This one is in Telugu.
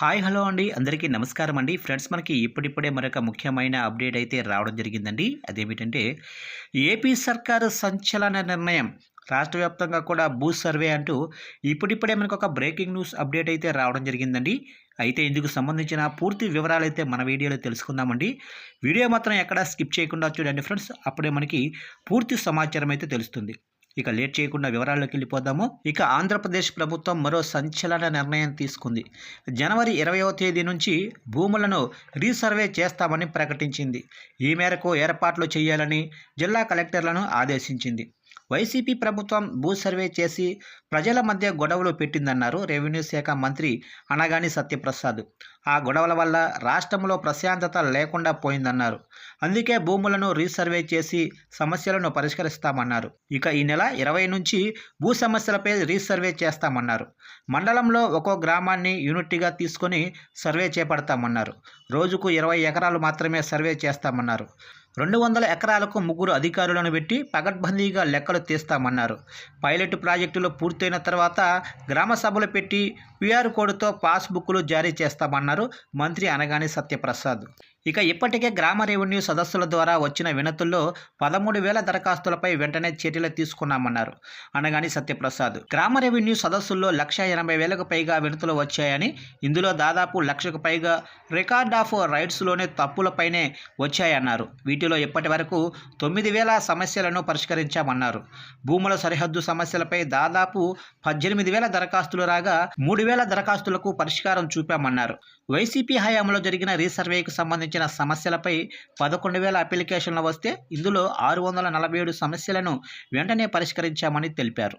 హాయ్ హలో అండి. అందరికీ నమస్కారం అండి. ఫ్రెండ్స్ మనకి ఇప్పుడిప్పుడే మరొక ముఖ్యమైన అప్డేట్ అయితే రావడం జరిగిందండి. అదేమిటంటే ఏపీ సర్కారు సంచలన నిర్ణయం రాష్ట్ర వ్యాప్తంగా కూడా భూ సర్వే అంటూ ఇప్పుడిప్పుడే మనకు ఒక బ్రేకింగ్ న్యూస్ అప్డేట్ అయితే రావడం జరిగిందండి. అయితే ఇందుకు సంబంధించిన పూర్తి వివరాలు అయితే మన వీడియోలో తెలుసుకుందామండి. వీడియో మాత్రం ఎక్కడా స్కిప్ చేయకుండా చూడండి ఫ్రెండ్స్. అప్పుడే మనకి పూర్తి సమాచారం అయితే తెలుస్తుంది. ఇక లేట్ చేయకుండా వివరాల్లోకి వెళ్ళిపోదాము. ఇక ఆంధ్రప్రదేశ్ ప్రభుత్వం మరో సంచలన నిర్ణయం తీసుకుంది. జనవరి ఇరవయో తేదీ నుంచి భూములను రీసర్వే చేస్తామని ప్రకటించింది. ఈ మేరకు ఏర్పాట్లు చేయాలని జిల్లా కలెక్టర్లను ఆదేశించింది. వైసీపీ ప్రభుత్వం భూ సర్వే చేసి ప్రజల మధ్య గొడవలు పెట్టిందన్నారు రెవెన్యూ శాఖ మంత్రి అనగాని సత్యప్రసాద్. ఆ గొడవల వల్ల రాష్ట్రంలో ప్రశాంతత లేకుండా పోయిందన్నారు. అందుకే భూములను రీసర్వే చేసి సమస్యలను పరిష్కరిస్తామన్నారు. ఇక ఈ నెల ఇరవై నుంచి భూ సమస్యలపై రీసర్వే చేస్తామన్నారు. మండలంలో ఒక్కో గ్రామాన్ని యూనిట్గా తీసుకొని సర్వే చేపడతామన్నారు. రోజుకు ఇరవై ఎకరాలు మాత్రమే సర్వే చేస్తామన్నారు. రెండు వందల ఎకరాలకు ముగ్గురు అధికారులను పెట్టి పగడ్బందీగా లెక్కలు తీస్తామన్నారు. పైలట్ ప్రాజెక్టులు పూర్తయిన తర్వాత గ్రామ సభలు పెట్టి క్యూఆర్ కోడ్తో పాస్బుక్లు జారీ చేస్తామన్నారు మంత్రి అనగాని సత్యప్రసాద్. ఇక ఇప్పటికే గ్రామ రెవెన్యూ సదస్సుల ద్వారా వచ్చిన వినతుల్లో పదమూడు వేల దరఖాస్తులపై వెంటనే చర్యలు తీసుకున్నామన్నారు. అనగాని సత్యప్రసాద్ గ్రామ రెవెన్యూ సదస్సుల్లో లక్ష ఎనభై వేలకు పైగా వినతులు వచ్చాయని ఇందులో దాదాపు లక్షకు పైగా రికార్డ్ ఆఫ్ రైట్స్లోనే తప్పులపైనే వచ్చాయన్నారు. వీటిలో ఇప్పటి వరకు తొమ్మిది వేల సమస్యలను పరిష్కరించామన్నారు. భూముల సరిహద్దు సమస్యలపై దాదాపు పద్దెనిమిది వేల దరఖాస్తులు రాగా మూడు వేల దరఖాస్తులకు పరిష్కారం చూపామన్నారు. వైసీపీ హయాంలో జరిగిన రీసర్వేకి సంబంధించి సంబంధించిన సమస్యలపై పదకొండు వేల అప్లికేషన్లు వస్తే ఇందులో ఆరు వందల నలభై ఏడు సమస్యలను వెంటనే పరిష్కరించామని తెలిపారు.